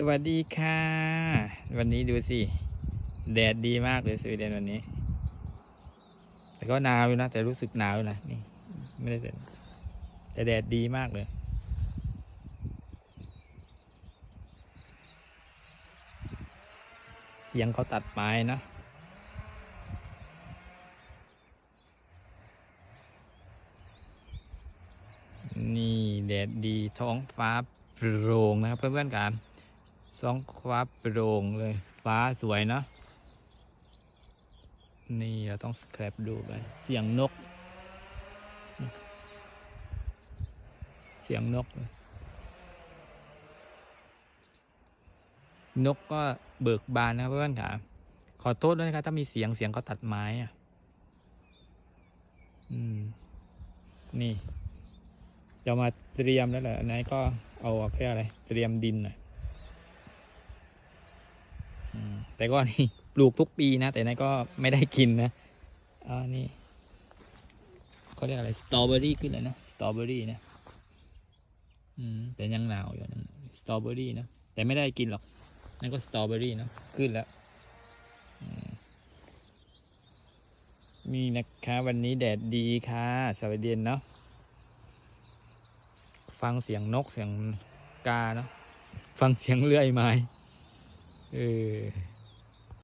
สวัสดีค่ะ วันนี้ดูสิ แดดดีมากเลยสวีเดนวันนี้ แต่ก็หนาวอยู่นะ แต่รู้สึกหนาวอยู่นะนี่ ไม่ได้แต่แต่แดดดีมากเลยเสียงเขาตัดไม้นะนี่แดดดีท้องฟ้าโปร่งนะครับเพื่อนๆกัน ท้องฟ้าโปร่งเลย ฟ้าสวยเนาะนี่เราต้องสแครปดูไป เสียงนก เสียงนก นกก็เบิกบานนะครับเพื่อนๆค่ะ ขอโทษด้วยนะครับ ถ้ามีเสียงเสียงเขาตัดไม้อะ อืม นี่จะมาเตรียมแล้วแหละอันนี้ก็เอาแค่อะไร เตรียมดินหน่อยอืม แต่ก็นี่ปลูกทุกปีนะ แต่นั้นก็ไม่ได้กินนะอ่านี่เขาเรียกอะไรสตรอเบอรี่ขึ้นเลยนะสตรอเบอรี่นะอืมแต่ยังหนาวอยู่นั่นสตรอเบอรี่นะแต่ไม่ได้กินหรอกนั่นก็สตรอเบอรี่นะขึ้นแล้วมมีนะคะวันนี้แดดดีค่ะ สวัสดีเนาะฟังเสียงนกเสียงกาเนาะฟังเสียงเลื่อยไม้เออ